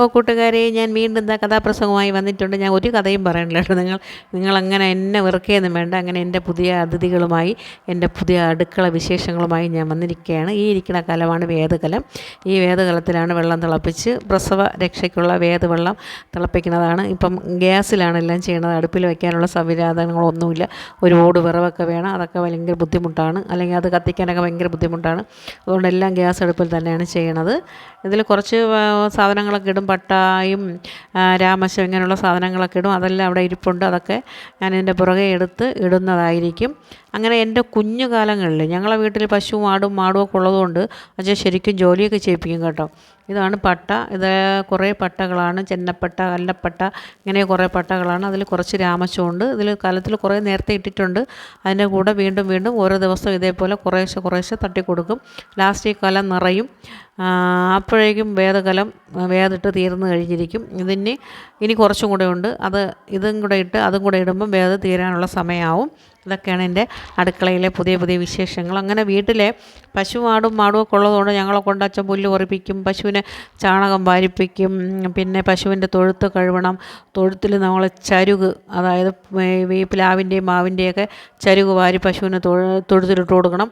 അപ്പോൾ കൂട്ടുകാരെ ഞാൻ വീണ്ടും എന്താ കഥാപ്രസംഗമായി വന്നിട്ടുണ്ട്. ഞാൻ ഒരു കഥയും പറയണില്ല കേട്ടോ. നിങ്ങൾ നിങ്ങളങ്ങനെ എന്നെ വെറുക്കുകയൊന്നും വേണ്ട. അങ്ങനെ എന്റെ പുതിയ അതിഥികളുമായി എന്റെ പുതിയ അടുക്കള വിശേഷങ്ങളുമായി ഞാൻ വന്നിരിക്കുകയാണ്. ഈ ഇരിക്കുന്ന കലമാണ് വേദകലം. ഈ വേദകലത്തിലാണ് വെള്ളം തിളപ്പിച്ച് പ്രസവ രക്ഷയ്ക്കുള്ള വേദവെള്ളം തിളപ്പിക്കുന്നതാണ്. ഇപ്പം ഗ്യാസിലാണ് എല്ലാം ചെയ്യുന്നത് അടുപ്പിൽ വയ്ക്കാനുള്ള സംവിധാനങ്ങളൊന്നുമില്ല. ഒരു ഓട് വിറവൊക്കെ വേണം. അതൊക്കെ ഭയങ്കര ബുദ്ധിമുട്ടാണ്. അല്ലെങ്കിൽ അത് കത്തിക്കാനൊക്കെ ഭയങ്കര ബുദ്ധിമുട്ടാണ്. അതുകൊണ്ട് എല്ലാം ഗ്യാസ് അടുപ്പിൽ തന്നെയാണ് ചെയ്യണത്. ഇതിൽ കുറച്ച് സാധനങ്ങളൊക്കെ ഇടും പട്ടായും രാമശം ഇങ്ങനെയുള്ള സാധനങ്ങളൊക്കെ ഇടും. അതെല്ലാം അവിടെ ഇരിപ്പുണ്ട്. അതൊക്കെ ഞാൻ ഇതിന്റെ പുറകെ എടുത്ത് ഇടുന്നതായിരിക്കും. അങ്ങനെ എന്റെ കുഞ്ഞു കാലങ്ങളിൽ ഞങ്ങളെ വീട്ടിൽ പശുവും ആടും മാടും ഒക്കെ ഉള്ളതുകൊണ്ട് അച്ഛൻ ശരിക്കും ജോലിയൊക്കെ ചെയ്യിപ്പിക്കും കേട്ടോ. ഇതാണ് പട്ട. ഇത് കുറേ പട്ടകളാണ്. ചെന്നപ്പട്ട കല്ലപ്പട്ട ഇങ്ങനെ കുറേ പട്ടകളാണ്. അതിൽ കുറച്ച് രാമശമുണ്ട് ഇതിൽ കലത്തിൽ കുറേ നേരത്തെ ഇട്ടിട്ടുണ്ട്. അതിന്റെ കൂടെ വീണ്ടും വീണ്ടും ഓരോ ദിവസവും ഇതേപോലെ കുറേശ്ശെ കുറേശ്ശെ തട്ടി കൊടുക്കും ലാസ്റ്റ് ഈ കലം നിറയും. അപ്പോഴേക്കും വേദകലം വേദിട്ട് തീർന്നു കഴിഞ്ഞിരിക്കും. ഇതിന് ഇനി കുറച്ചും കൂടെ ഉണ്ട്. അത് ഇതും കൂടെ ഇട്ട് അതും കൂടെ ഇടുമ്പം വേദ തീരാനുള്ള സമയമാവും. ഇതൊക്കെയാണ് എന്റെ അടുക്കളയിലെ പുതിയ പുതിയ വിശേഷങ്ങൾ. അങ്ങനെ വീട്ടിലെ പശു ആടും മാടും ഒക്കെ ഉള്ളതുകൊണ്ട് ഞങ്ങളെ കൊണ്ട് അച്ഛൻ പുല്ല് ഉറപ്പിക്കും പശുവിനെ ചാണകം വാരിപ്പിക്കും പിന്നെ പശുവിന്റെ തൊഴുത്ത് കഴുകണം തൊഴുത്തിൽ നമ്മൾ ചരുക് അതായത് ഈ പ്ലാവിന്റെയും മാവിന്റെയൊക്കെ ചരുക് വാരി പശുവിന് തൊഴുത്തിലിട്ട് കൊടുക്കണം.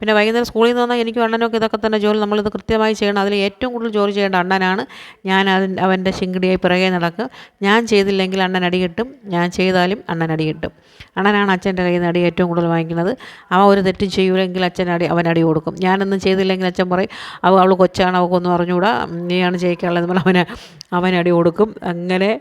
പിന്നെ വൈകുന്നേരം സ്കൂളിൽ നിന്ന് വന്നാൽ എനിക്കും അണ്ണനൊക്കെ ഇതൊക്കെ തന്നെ ജോലി നമ്മളിത് കൃത്യമായി ചെയ്യണം. അതിൽ ഏറ്റവും കൂടുതൽ ജോലി ചെയ്യേണ്ട അണ്ണനാണ്. ഞാൻ അതിൻ അവന്റെ ശിങ്കിടിയായി പിറകെ നടക്കും. ഞാൻ ചെയ്തില്ലെങ്കിൽ അണ്ണൻ അടി കിട്ടും. ഞാൻ ചെയ്താലും അണ്ണൻ അടി കിട്ടും. അണ്ണനാണ് അച്ഛന്റെ കയ്യിൽ നിന്ന് അടി ഏറ്റവും കൂടുതൽ വാങ്ങിക്കുന്നത്. അവൻ ഒരു തെറ്റും ചെയ്യൂലെങ്കിൽ അച്ഛൻ അടി അവൻ അടി കൊടുക്കും. ഞാനൊന്നും ചെയ്തില്ലെങ്കിൽ അച്ഛൻ പറയും അവ അവൾ കൊച്ചാണ് അവൾക്കൊന്നും അറിഞ്ഞുകൂടാ നീയാണ് ജയിക്കാനുള്ളത് പറഞ്ഞാൽ അവന് അവൻ അടി കൊടുക്കും. അങ്ങനെ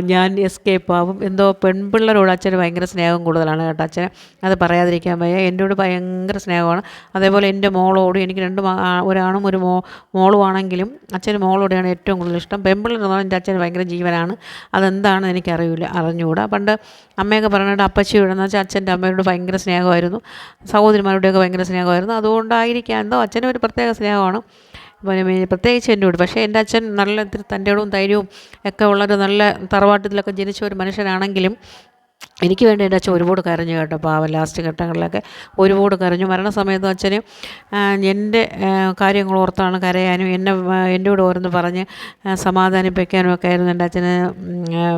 ഞാൻ എസ്കേപ്പ് ആവും. എന്തോ പെൺപിള്ളേരോട് അച്ഛന് ഭയങ്കര സ്നേഹം കൂടുതലാണ് കേട്ടോ അച്ഛന്. അത് പറയാതിരിക്കാൻ വയ്യ. എന്നോട് ഭയങ്കര സ്നേഹമാണ്. അതേപോലെ എന്റെ മോളോടും എനിക്ക് രണ്ട് ഒരാണും ഒരു മോ മോളുമാണെങ്കിലും അച്ഛന് മോളോടെയാണ് ഏറ്റവും കൂടുതൽ ഇഷ്ടം. പെൺപിള്ളേർ എന്ന് പറഞ്ഞാൽ എന്റെ അച്ഛന് ഭയങ്കര ജീവനാണ്. അതെന്താണെന്ന് എനിക്കറിയില്ല അറിഞ്ഞുകൂടാ. പണ്ട് അമ്മയൊക്കെ പറഞ്ഞിട്ട് അപ്പച്ചിയോടെന്ന് വെച്ചാൽ അച്ഛന്റെ അമ്മയോട് ഭയങ്കര സ്നേഹമായിരുന്നു. സഹോദരിമാരുടെയൊക്കെ ഭയങ്കര സ്നേഹമായിരുന്നു. അതുകൊണ്ടായിരിക്കാം. എന്തോ അച്ഛനും ഒരു പ്രത്യേക സ്നേഹമാണ്. പ്രത്യേകിച്ച് എന്നോട്. പക്ഷേ എന്റെ അച്ഛൻ നല്ല ഇടവും ധൈര്യവും ഒക്കെ ഉള്ളൊരു നല്ല തറവാട്ടിലൊക്കെ ജനിച്ച ഒരു മനുഷ്യനാണെങ്കിലും എനിക്ക് വേണ്ടി എന്റെ അച്ഛൻ ഒരുപാട് കരഞ്ഞു കേട്ടോ പാവം ലാസ്റ്റ് ഘട്ടങ്ങളിലൊക്കെ ഒരുപാട് കരഞ്ഞു. മരണസമയത്ത് അച്ഛന് എന്റെ കാര്യങ്ങൾ ഓർത്താണ് കരയാനും എന്നെ എന്നോട് കൂടെ ഓരോന്ന് പറഞ്ഞ് സമാധാനിപ്പിക്കാനും ഒക്കെ ആയിരുന്നു എന്റെ അച്ഛന്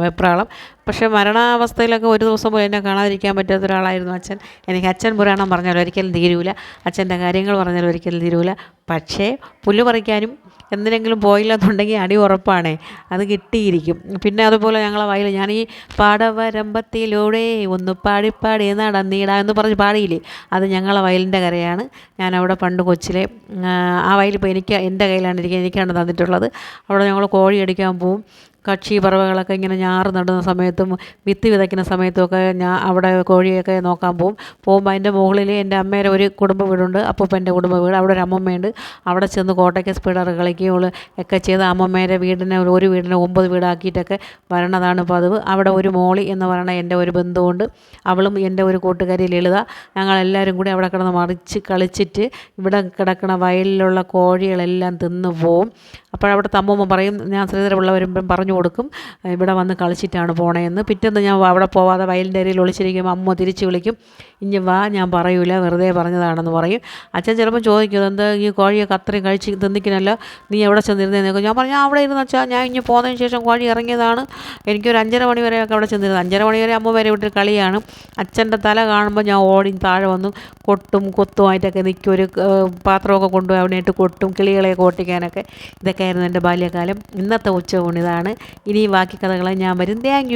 വെപ്രാളം. പക്ഷേ മരണാവസ്ഥയിലൊക്കെ ഒരു ദിവസം പോയി എന്നെ കാണാതിരിക്കാൻ പറ്റാത്ത ഒരാളായിരുന്നു അച്ഛൻ. എനിക്ക് അച്ഛൻ പുരാണം പറഞ്ഞാൽ ഒരിക്കലും തീരൂല. അച്ഛന്റെ കാര്യങ്ങൾ പറഞ്ഞാൽ ഒരിക്കലും തീരൂല. പക്ഷേ പുല്ല് പറിക്കാനും എന്തിനെങ്കിലും പോയില്ല എന്നുണ്ടെങ്കിൽ അടി ഉറപ്പാണേ. അത് കിട്ടിയിരിക്കും. പിന്നെ അതുപോലെ ഞങ്ങളെ വയൽ ഞാൻ ഈ പാടവരമ്പത്തിലൂടെ ഒന്ന് പാടിപ്പാടി നടന്നീടാ എന്ന് പറഞ്ഞ് പാടിയില്ലേ? അത് ഞങ്ങളെ വയലിന്റെ കരയാണ്. ഞാൻ അവിടെ പണ്ട് കൊച്ചിലെ ആ വയലിപ്പോൾ എനിക്ക് എന്റെ കയ്യിലാണ് ഇരിക്കുന്നത് എനിക്കാണ് തന്നിട്ടുള്ളത്. അവിടെ ഞങ്ങൾ കോഴി അടിക്കാൻ പോവും. കക്ഷി പറവകളൊക്കെ ഇങ്ങനെ ഞാറ് നടുന്ന സമയത്തും വിത്ത് വിതയ്ക്കുന്ന സമയത്തുമൊക്കെ ഞാൻ അവിടെ കോഴിയൊക്കെ നോക്കാൻ പോകും പോകുമ്പോൾ അതിന്റെ മുകളിൽ എന്റെ അമ്മയുടെ ഒരു കുടുംബ വീടുണ്ട് അപ്പൂപ്പന്റെ കുടുംബ വീട്. അവിടെ ഒരു അമ്മമ്മയുണ്ട്. അവിടെ ചെന്ന് കോട്ടയ്ക്ക് സ്പീഡർ കളിക്കുകയും ഒക്കെ ചെയ്ത് അമ്മമ്മേരെ വീടിനെ ഒരു വീടിനെ ഒമ്പത് വീടാക്കിയിട്ടൊക്കെ വരണതാണ് പതിവ്. അവിടെ ഒരു മോളി എന്ന് പറയുന്ന എന്റെ ഒരു ബന്ധുവുണ്ട്. അവളും എന്റെ ഒരു കൂട്ടുകാരി ലളിത ഞങ്ങളെല്ലാവരും കൂടി അവിടെ കിടന്ന് മറിച്ച് കളിച്ചിട്ട് ഇവിടെ കിടക്കുന്ന വയലിലുള്ള കോഴികളെല്ലാം തിന്നു പോവും. അപ്പോഴവിടെ തമ്മൂമ്മ പറയും ഞാൻ ശ്രീധരപിള്ള വരുമ്പം പറഞ്ഞു കൊടുക്കും. ഇവിടെ വന്ന് കളിച്ചിട്ടാണ് പോണേന്ന്. പിറ്റേന്ന് ഞാൻ അവിടെ പോവാതെ വയലിന്റെ അരിയിൽ ഒളിച്ചിരിക്കുമ്പോൾ അമ്മ തിരിച്ച് വിളിക്കും. ഇനി വാ ഞാൻ പറയൂല വെറുതെ പറഞ്ഞതാണെന്ന് പറയും. അച്ഛൻ ചിലപ്പോൾ ചോദിക്കും എന്താ ഈ കോഴിയൊക്കെ അത്രയും കഴിച്ച് തിന്നിക്കണല്ലോ? നീ എവിടെ ചെന്നിരുന്നേന്ന്? ഞാൻ പറഞ്ഞു അവിടെ ഇരുന്ന് വെച്ചാൽ ഞാൻ ഇനി പോകുന്നതിന് ശേഷം കോഴി ഇറങ്ങിയതാണ്. എനിക്കൊരു അഞ്ചര മണി വരെയൊക്കെ അവിടെ ചെന്നിരുന്നത് അഞ്ചര മണി വരെ അമ്മ വരെ വിട്ടൊരു കളിയാണ്. അച്ഛന്റെ തല കാണുമ്പോൾ ഞാൻ ഓടി താഴെ വന്നു. കൊട്ടും കൊത്തുമായിട്ടൊക്കെ നിൽക്കും ഒരു പാത്രമൊക്കെ കൊണ്ടുപോയി അവിടെ ഇട്ട് കൊട്ടും കിളികളെയൊക്കെ ഓട്ടിക്കാനൊക്കെ. ഇതൊക്കെയായിരുന്നു എന്റെ ബാല്യകാലം. ഇന്നത്തെ ഉച്ചയൂണിതാണ്. ഇനി ബാക്കി കഥകളെ ഞാൻ വരും താങ്ക്